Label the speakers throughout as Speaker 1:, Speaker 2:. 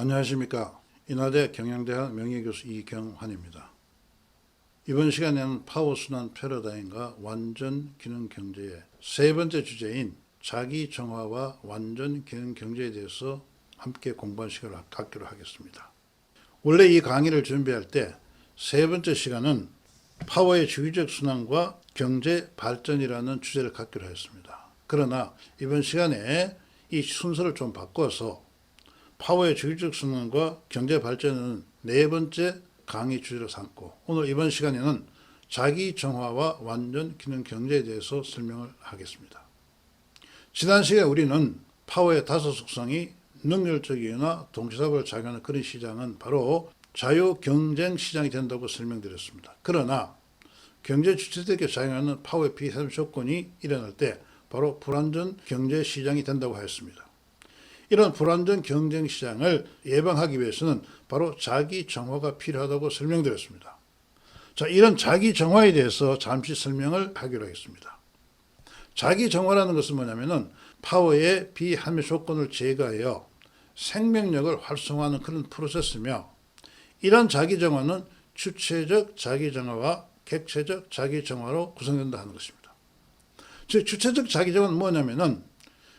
Speaker 1: 안녕하십니까. 인하대 경영대학 명예교수 이경환입니다. 이번 시간에는 파워순환 패러다임과 완전 기능 경제의 세 번째 주제인 자기 정화와 완전 기능 경제에 대해서 함께 공부한 시간을 갖기로 하겠습니다. 원래 이 강의를 준비할 때 세 번째 시간은 파워의 주기적 순환과 경제 발전이라는 주제를 갖기로 했습니다. 그러나 이번 시간에 이 순서를 좀 바꿔서 파워의 주기적 순환과 경제 발전은 네 번째 강의 주제로 삼고 오늘 이번 시간에는 자기 정화와 완전 기능 경제에 대해서 설명을 하겠습니다. 지난 시간에 우리는 파워의 다섯 속성이 능률적이거나 동시다발을 작용하는 그런 시장은 바로 자유 경쟁 시장이 된다고 설명드렸습니다. 그러나 경제 주체들에게 작용하는 파워의 비상 조건이 일어날 때 바로 불안전 경제 시장이 된다고 하였습니다. 이런 불안전 경쟁 시장을 예방하기 위해서는 바로 자기 정화가 필요하다고 설명드렸습니다. 자, 이런 자기 정화에 대해서 잠시 설명을 하기로 하겠습니다. 자기 정화라는 것은 뭐냐면은 파워의 비함유 조건을 제거하여 생명력을 활성화하는 그런 프로세스며 이런 자기 정화는 주체적 자기 정화와 객체적 자기 정화로 구성된다 하는 것입니다. 즉 주체적 자기 정화는 뭐냐면은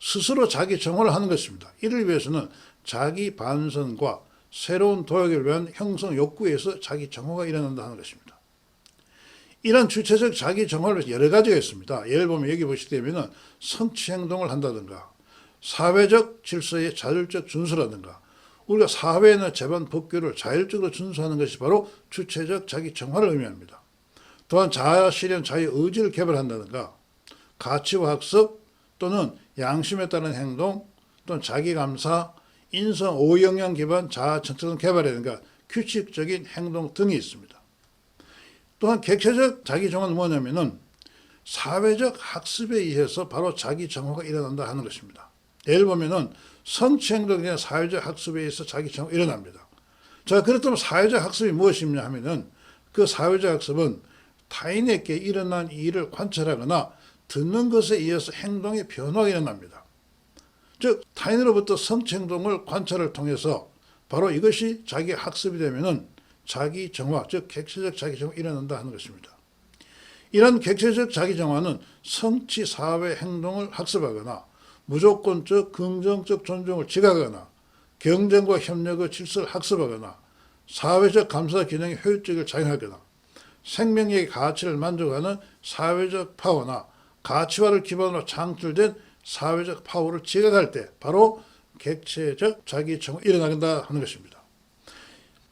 Speaker 1: 스스로 자기 정화를 하는 것입니다. 이를 위해서는 자기 반성과 새로운 도약을 위한 형성 욕구에서 자기 정화가 일어난다 하는 것입니다. 이런 주체적 자기 정화를 여러 가지가 있습니다. 예를 보면 여기 보시게 되면 성취 행동을 한다든가 사회적 질서의 자율적 준수라든가 우리가 사회나 재반 법규를 자율적으로 준수하는 것이 바로 주체적 자기 정화를 의미합니다. 또한 자아 실현, 자유 의지를 개발한다든가 가치와 학습 또는 양심에 따른 행동 또는 자기 감사, 인성 오영양 기반 자아 정체성 개발이라든가 규칙적인 행동 등이 있습니다. 또한 객체적 자기 정화는 뭐냐면은 사회적 학습에 의해서 바로 자기 정화가 일어난다 하는 것입니다. 예를 보면은 성취 행동이나 사회적 학습에 의해서 자기 정화가 일어납니다. 자, 그렇다면 사회적 학습이 무엇이냐 하면은 그 사회적 학습은 타인에게 일어난 일을 관찰하거나 듣는 것에 의해서 행동의 변화가 일어납니다. 즉 타인으로부터 성취 행동을 관찰을 통해서 바로 이것이 자기 학습이 되면은 자기 정화, 즉 객체적 자기 정화 일어난다 하는 것입니다. 이런 객체적 자기 정화는 성취 사회 행동을 학습하거나 무조건적 긍정적 존중을 지각하거나 경쟁과 협력의 질서를 학습하거나 사회적 감사 기능의 효율적을 작용하거나 생명력의 가치를 만족하는 사회적 파워나 가치화를 기반으로 창출된 사회적 파워를 지각할 때 바로 객체적 자기 정화 일어나간다 하는 것입니다.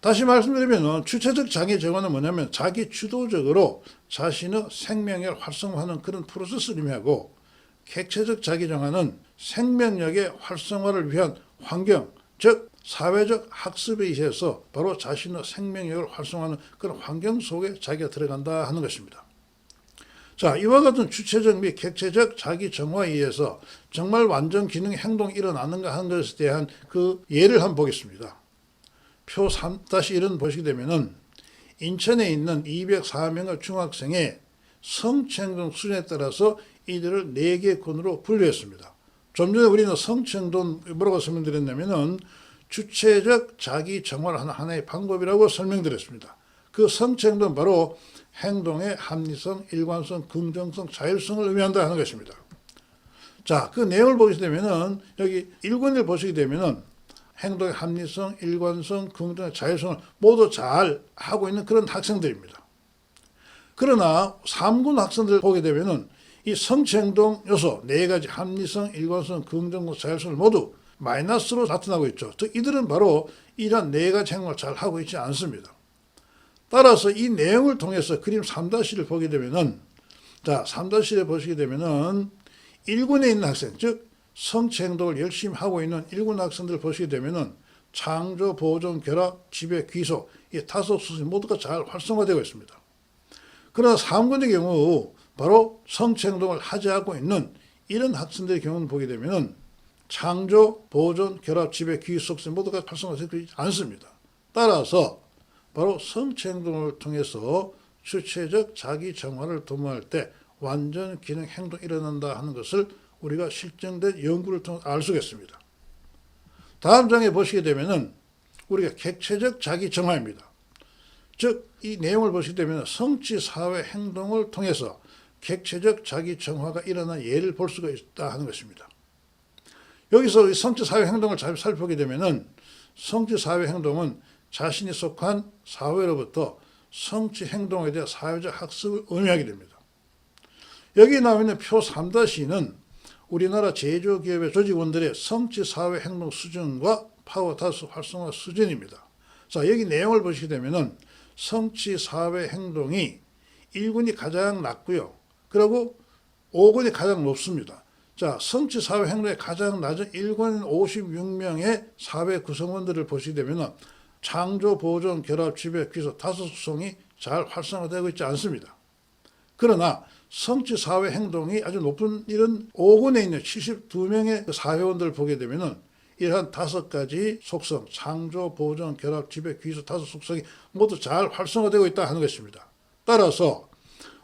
Speaker 1: 다시 말씀드리면 주체적 자기 정화는 뭐냐면 자기 주도적으로 자신의 생명력을 활성화하는 그런 프로세스를 의미하고 객체적 자기 정화는 생명력의 활성화를 위한 환경, 즉 사회적 학습에 의해서 바로 자신의 생명력을 활성화하는 그런 환경 속에 자기가 들어간다 하는 것입니다. 자, 이와 같은 주체적 및 객체적 자기 정화에 의해서 정말 완전 기능 행동이 일어나는가 하는 것에 대한 그 예를 한번 보겠습니다. 표 3-1은 보시게 되면은 인천에 있는 204명의 중학생의 성취행동 수준에 따라서 이들을 4개 군으로 분류했습니다. 좀 전에 우리는 성취행동 뭐라고 설명드렸냐면은 주체적 자기 정화를 하는 하나의 방법이라고 설명드렸습니다. 그 성취행동은 바로 행동의 합리성, 일관성, 긍정성, 자율성을 의미한다 하는 것입니다. 자, 그 내용을 보게 되면은 여기 1권을 보시게 되면은 행동의 합리성, 일관성, 긍정, 자율성을 모두 잘 하고 있는 그런 학생들입니다. 그러나 3군 학생들 보게 되면은 이 성취행동 요소 네 가지 합리성, 일관성, 긍정성, 자율성을 모두 마이너스로 나타나고 있죠. 즉 이들은 바로 이러한 네 가지 행동을 잘 하고 있지 않습니다. 따라서 이 내용을 통해서 그림 3-1을 보게 되면은 자, 3-1에 보시게 되면은 1군에 있는 학생, 즉 성취 행동을 열심히 하고 있는 1군 학생들 보시게 되면은 창조, 보존, 결합, 지배, 귀소 이 다섯 수순 모두가 잘 활성화되고 있습니다. 그러나 3군의 경우 바로 성취 행동을 하지 않고 있는 이런 학생들의 경우는 보게 되면은 창조, 보존, 결합, 지배, 귀소 모두가 활성화되지 않습니다. 따라서 바로 성취 행동을 통해서 주체적 자기 정화를 도모할 때 완전 기능 행동이 일어난다 하는 것을 우리가 실증된 연구를 통해 알 수가 있습니다. 다음 장에 보시게 되면은 우리가 객체적 자기 정화입니다. 즉 이 내용을 보시게 되면 성취 사회 행동을 통해서 객체적 자기 정화가 일어난 예를 볼 수가 있다 하는 것입니다. 여기서 이 성취 사회 행동을 잘 살펴보게 되면은 성취 사회 행동은 자신이 속한 사회로부터 성취 행동에 대한 사회적 학습을 의미하게 됩니다. 여기 나와 있는 표 3-2는 우리나라 제조기업의 조직원들의 성취 사회 행동 수준과 파워 다스 활성화 수준입니다. 자, 여기 내용을 보시게 되면은 성취 사회 행동이 1군이 가장 낮고요. 그리고 5군이 가장 높습니다. 자, 성취 사회 행동이 가장 낮은 1군 56명의 사회 구성원들을 보시게 되면은 창조, 보존, 결합, 지배, 기소 다섯 속성이 잘 활성화되고 있지 않습니다. 그러나 성취 사회 행동이 아주 높은 이런 5군에 있는 72명의 그 사회원들을 보게 되면은 이러한 다섯 가지 속성, 창조, 보존, 결합, 지배, 기소 다섯 속성이 모두 잘 활성화되고 있다 하는 것입니다. 따라서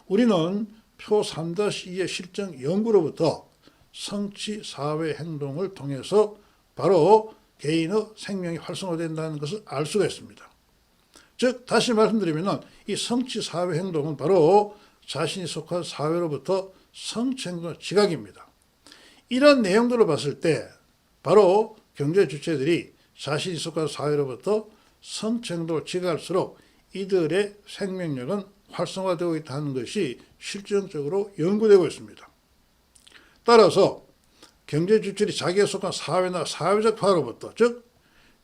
Speaker 1: 우리는 표 3-2의 실정 연구로부터 성취 사회 행동을 통해서 바로 개인의 생명이 활성화된다는 것을 알 수가 있습니다. 즉 다시 말씀드리면 이 성취 사회 행동은 바로 자신이 속한 사회로부터 성취 행동 지각입니다. 이런 내용들을 봤을 때 바로 경제 주체들이 자신이 속한 사회로부터 성취 행동을 지각할수록 이들의 생명력은 활성화되고 있다는 것이 실증적으로 연구되고 있습니다. 따라서 경제 주체들이 자기에 속한 사회나 사회적 파워로부터 즉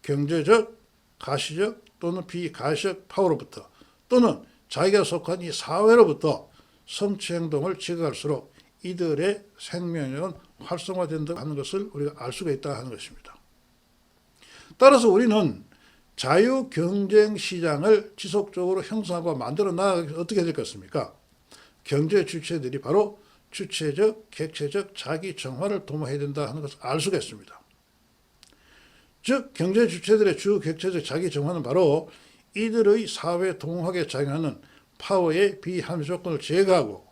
Speaker 1: 경제적, 가시적 또는 비가시적 파워로부터 또는 자기가 속한 이 사회로부터 성취 행동을 지각할수록 이들의 생명력은 활성화된다 하는 것을 우리가 알 수가 있다 하는 것입니다. 따라서 우리는 자유 경쟁 시장을 지속적으로 형성하고 만들어 나가기 어떻게 될 것입니까? 경제 주체들이 바로 주체적, 객체적 자기 정화를 도모해야 된다 하는 것을 알 수가 있습니다. 즉 경제 주체들의 주 객체적 자기 정화는 바로 이들의 사회 동학에 작용하는 파워의 비합리 조건을 제거하고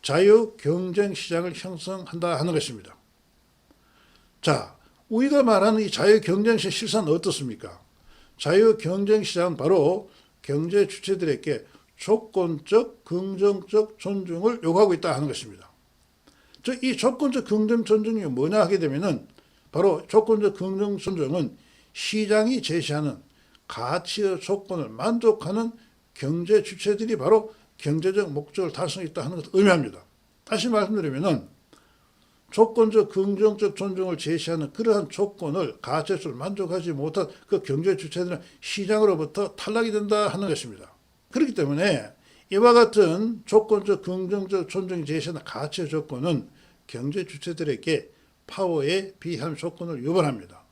Speaker 1: 자유 경쟁 시장을 형성한다 하는 것입니다. 자, 우리가 말하는 이 자유 경쟁 시장 실상은 어떻습니까? 자유 경쟁 시장은 바로 경제 주체들에게 조건적 긍정적 존중을 요구하고 있다 하는 것입니다. 즉이 조건적 긍정 존중이 뭐냐 하게 되면은 바로 조건적 긍정 존중은 시장이 제시하는 가치의 조건을 만족하는 경제 주체들이 바로 경제적 목적을 달성했다 하는 것을 의미합니다. 다시 말씀드리면은 조건적 긍정적 존중을 제시하는 그러한 조건을 가치를 만족하지 못한 그 경제 주체들은 시장으로부터 탈락이 된다 하는 것입니다. 그렇기 때문에 이와 같은 조건적 긍정적 존중이 제시하는 가치의 조건은 경제 주체들에게 파워의 비합 조건을 유발합니다.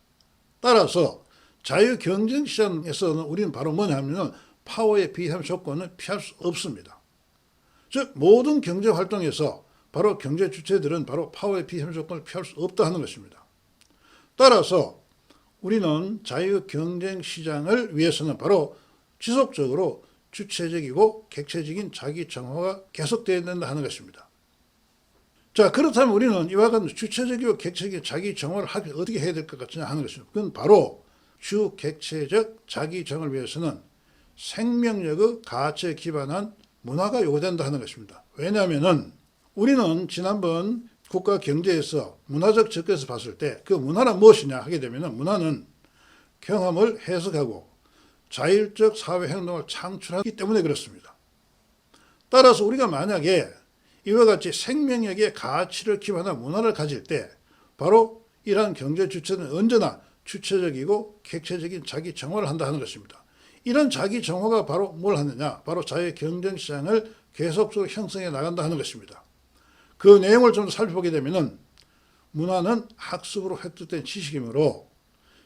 Speaker 1: 따라서 자유 경쟁 시장에서는 우리는 바로 뭐냐 하면 파워의 비합 조건을 피할 수 없습니다. 즉 모든 경제 활동에서 바로 경제 주체들은 바로 파워의 비합 조건을 피할 수 없다 하는 것입니다. 따라서 우리는 자유 경쟁 시장을 위해서는 바로 지속적으로 주체적이고 객체적인 자기 정화가 계속되어야 된다 하는 것입니다. 자, 그렇다면 우리는 이와 같은 주체적이고 객체적인 자기 하기 어떻게 해야 될 것 같으냐 하는 것입니다. 그건 바로 주 객체적 자기 정을 위해서는 생명력의 가치에 기반한 문화가 요구된다 하는 것입니다. 왜냐하면은 우리는 지난번 국가 경제에서 문화적 접근에서 봤을 때 그 문화란 무엇이냐 하게 되면은 문화는 경험을 해석하고 자율적 사회 행동을 창출하기 때문에 그렇습니다. 따라서 우리가 만약에 이와 같이 생명력의 가치를 기반한 문화를 가질 때 바로 이러한 경제 주체는 언제나 주체적이고 객체적인 자기 정화를 한다 하는 것입니다. 이런 자기 정화가 바로 뭘 하느냐? 바로 자유 경쟁 시장을 계속적으로 형성해 나간다 하는 것입니다. 그 내용을 좀 살펴보게 되면은 문화는 학습으로 획득된 지식이므로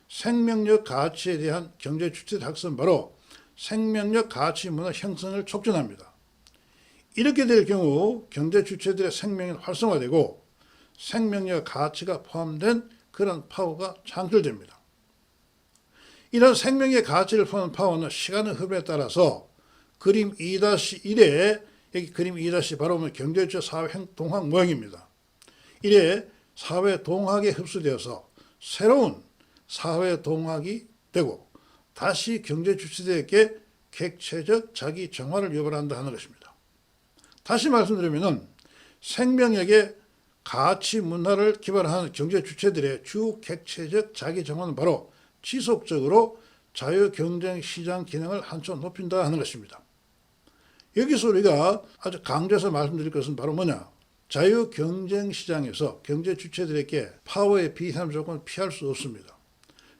Speaker 1: 생명력 가치에 대한 경제 주체 학습은 바로 생명력 가치 문화 형성을 촉진합니다. 이렇게 될 경우 경제 주체들의 생명이 활성화되고 생명력 가치가 포함된 그런 파워가 창출됩니다. 이런 생명의 가치를 포함한 파워는 시간의 흐름에 따라서 그림 2-1에 여기 그림 2- 바로 보면 경제주체 사회 동학 모형입니다. 이래 사회 동학에 흡수되어서 새로운 사회 동학이 되고 다시 경제 주체들에게 객체적 자기 정화를 유발한다 하는 것입니다. 다시 말씀드리면은 생명력의 가치 문화를 기반하는 경제 주체들의 주 객체적 자기 정화는 바로 지속적으로 자유 경쟁 시장 기능을 한층 높인다 하는 것입니다. 여기서 우리가 아주 강조해서 말씀드릴 것은 바로 뭐냐? 자유 경쟁 시장에서 경제 주체들에게 파워의 비상 조건을 피할 수 없습니다.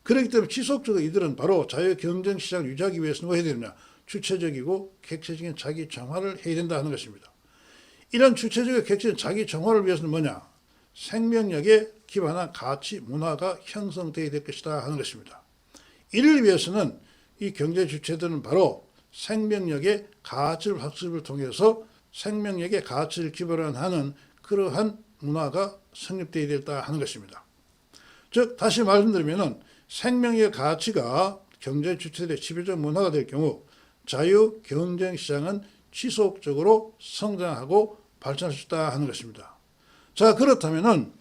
Speaker 1: 그렇기 때문에 지속적으로 이들은 바로 자유 경쟁 시장을 유지하기 위해서는 뭐 해야 되느냐? 주체적이고 객체적인 자기 정화를 해야 된다 하는 것입니다. 이런 주체적인 객체적인 자기 정화를 위해서는 뭐냐? 생명력에 기반한 가치 문화가 형성되어야 될 것이다 하는 것입니다. 이를 위해서는 이 경제 주체들은 바로 생명력의 가치를 학습을 통해서 생명력의 가치를 기반하는 그러한 문화가 성립되어야 된다 하는 것입니다. 즉 다시 말씀드리면은 생명의 가치가 경제 주체들의 지배적 문화가 될 경우 자유 경쟁 시장은 지속적으로 성장하고 발전할 수 있다 하는 것입니다. 자 그렇다면은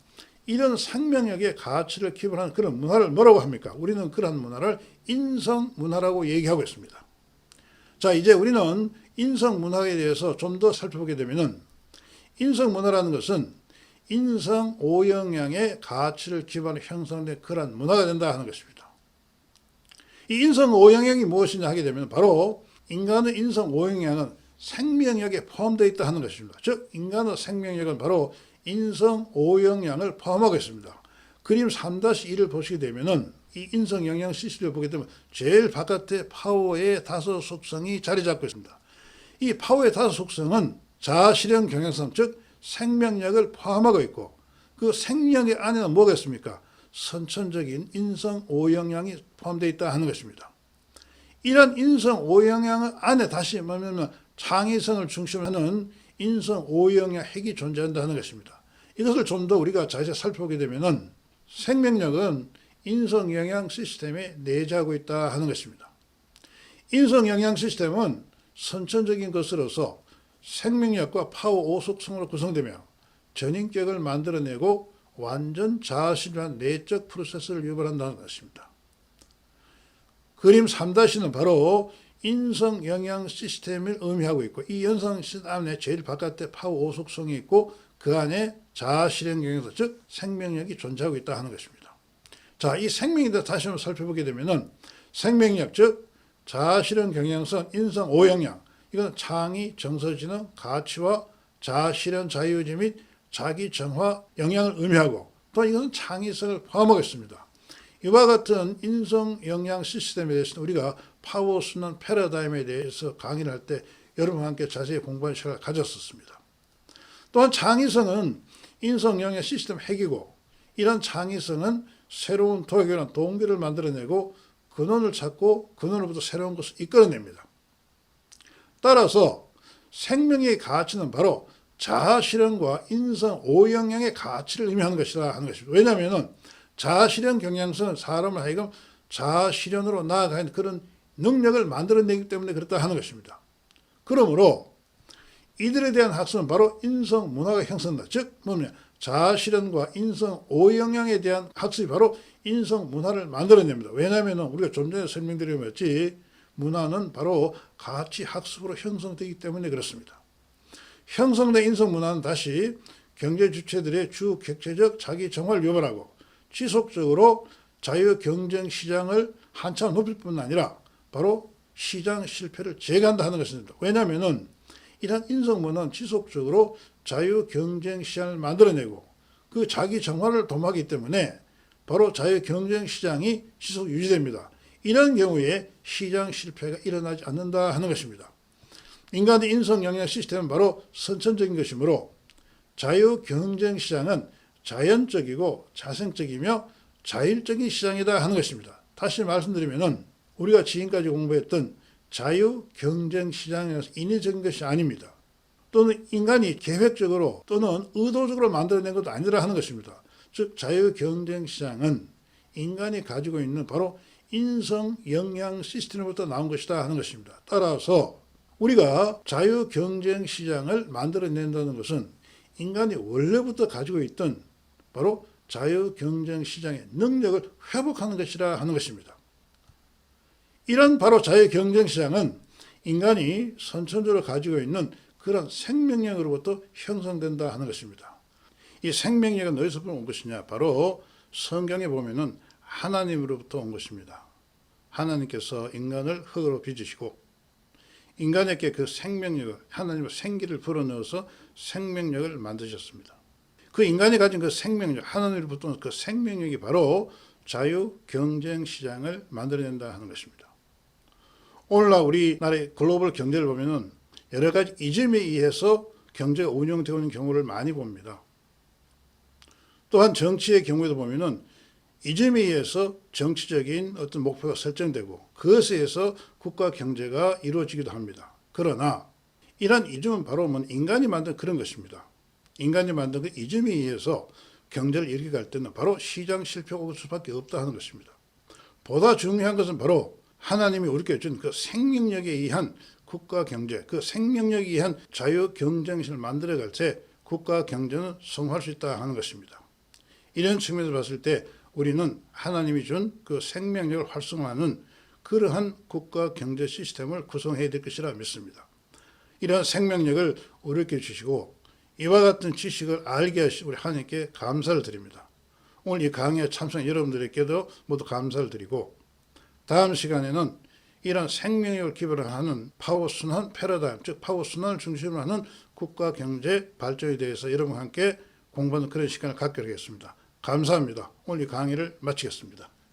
Speaker 1: 이런 생명력의 가치를 기반하는 그런 문화를 뭐라고 합니까? 우리는 그러한 문화를 인성 문화라고 얘기하고 있습니다. 자 이제 우리는 인성 문화에 대해서 좀 더 살펴보게 되면은 인성 문화라는 것은 인성 오영양의 가치를 기반으로 형성된 그러한 문화가 된다 하는 것입니다. 이 인성 오영양이 무엇이냐 하게 되면 바로 인간의 인성 오영양은 생명력에 포함되어 있다 하는 것입니다. 즉 인간의 생명력은 바로 인성 오영양을 포함하고 있습니다. 그림 3-1을 보시게 되면은 이 인성 영양 시스템을 보게 되면 제일 바깥에 파워의 다섯 속성이 자리 잡고 있습니다. 이 파워의 다섯 속성은 자아 실현 경향성 즉 생명력을 포함하고 있고 그 생명의 안에는 뭐가 있습니까? 선천적인 인성 오영양이 포함되어 있다 하는 것입니다. 이런 인성 오영양 안에 다시 말하면 창의성을 중심으로 하는 인성 오영양 핵이 존재한다 하는 것입니다. 이것을 좀 더 우리가 자세히 살펴보게 되면은 생명력은 인성 영양 시스템에 내재하고 있다 하는 것입니다. 인성 영양 시스템은 선천적인 것으로서 생명력과 파워 오속성으로 구성되며 전인격을 만들어내고 완전 자아실현 내적 프로세스를 유발한다는 것입니다. 그림 3-는 바로 인성 영양 시스템을 의미하고 있고 이 연성 시스템 안에 제일 바깥에 파워 오속성이 있고 그 안에 자아실현 경향성 즉 생명력이 존재하고 있다 하는 것입니다. 자, 이 생명에 대해 다시 한번 살펴보게 되면은 생명력 즉 자아실현 경향성 인성 오영양 이건 창의, 정서지능, 가치와 자아실현 자유유지 및 자기 정화 영향을 의미하고 또 이것은 창의성을 포함하고 있습니다. 이와 같은 인성 영양 시스템에 대해서는 우리가 파워 순환 패러다임에 대해서 강의를 할 때 여러분과 함께 자세히 공부하는 시간을 가졌었습니다. 또한 창의성은 인성 영양 시스템 핵이고 이런 창의성은 새로운 도약이나 동기를 만들어내고 근원을 찾고 근원으로부터 새로운 것을 이끌어냅니다. 따라서 생명의 가치는 바로 자아 실현과 인성 오영양의 가치를 의미하는 것이다 하는 것입니다. 왜냐하면 자아 실현 경향성은 사람을 하여금 자아 실현으로 나아가는 그런 능력을 만들어내기 때문에 그렇다 하는 것입니다. 그러므로 이들에 대한 학습은 바로 인성 문화가 형성된다. 즉 뭐냐 자아 실현과 인성 오영양에 대한 학습이 바로 인성 문화를 만들어냅니다. 왜냐하면 우리가 좀 전에 설명드렸지 문화는 바로 가치 학습으로 형성되기 때문에 그렇습니다. 형성된 인성 문화는 다시 경제 주체들의 주 객체적 자기 정화를 유발하고 지속적으로 자유 경쟁 시장을 한참 높일 뿐 아니라 바로 시장 실패를 재간다 하는 것입니다. 왜냐하면은 이러한 인성 문화는 지속적으로 자유 경쟁 시장을 만들어내고 그 자기 정화를 도모하기 때문에 바로 자유 경쟁 시장이 지속 유지됩니다. 이런 경우에 시장 실패가 일어나지 않는다 하는 것입니다. 인간의 인성 영향 시스템은 바로 선천적인 것이므로 자유 경쟁 시장은 자연적이고 자생적이며 자율적인 시장이다 하는 것입니다. 다시 말씀드리면은 우리가 지금까지 공부했던 자유 경쟁 시장에서 인위적인 것이 아닙니다. 또는 인간이 계획적으로 또는 의도적으로 만들어낸 것도 아니라 하는 것입니다. 즉 자유 경쟁 시장은 인간이 가지고 있는 바로 인성 영양 시스템으로부터 나온 것이다 하는 것입니다. 따라서 우리가 자유 경쟁 시장을 만들어낸다는 것은 인간이 원래부터 가지고 있던 바로 자유 경쟁 시장의 능력을 회복하는 것이라 하는 것입니다. 이런 바로 자유 경쟁 시장은 인간이 선천적으로 가지고 있는 그런 생명력으로부터 형성된다 하는 것입니다. 이 생명력은 어디서 온 것이냐? 바로 성경에 보면은 하나님으로부터 온 것입니다. 하나님께서 인간을 흙으로 빚으시고 인간에게 그 생명력을 하나님의 생기를 불어넣어서 생명력을 만드셨습니다. 그 인간이 가진 그 생명력, 하나님으로부터 온그 생명력이 바로 자유 경쟁 시장을 만들어낸다 하는 것입니다. 오늘날 우리나라의 글로벌 경제를 보면은 여러 가지 이점에 의해서 경제가 운영되고 있는 경우를 많이 봅니다. 또한 정치의 경우에도 보면은 이점에 의해서 정치적인 어떤 목표가 설정되고 그것에 의해서 국가 경제가 이루어지기도 합니다. 그러나 이러한 이점은 바로 뭐 인간이 만든 그런 것입니다. 인간이 만든 그 이점에 의해서 경제를 이렇게 갈 때는 바로 시장 실패가 올 수밖에 없다 하는 것입니다. 보다 중요한 것은 바로 하나님이 우리에게 준 그 생명력에 의한 국가 경제, 그 생명력에 의한 자유 경쟁심을 만들어갈 때 국가 경제는 성공할 수 있다 하는 것입니다. 이런 측면에서 봤을 때 우리는 하나님이 준 그 생명력을 활성화하는 그러한 국가 경제 시스템을 구성해야 될 것이라 믿습니다. 이러한 생명력을 우리에게 주시고 이와 같은 지식을 알게 하신 우리 하나님께 감사를 드립니다. 오늘 이 강의에 참석 여러분들에게도 모두 감사를 드리고 다음 시간에는 이런 생명력을 기반으로 하는 파워 순환 패러다임, 즉 파워 순환을 중심으로 하는 국가 경제 발전에 대해서 여러분과 함께 공부하는 그런 시간을 갖게 되겠습니다. 감사합니다. 오늘 이 강의를 마치겠습니다.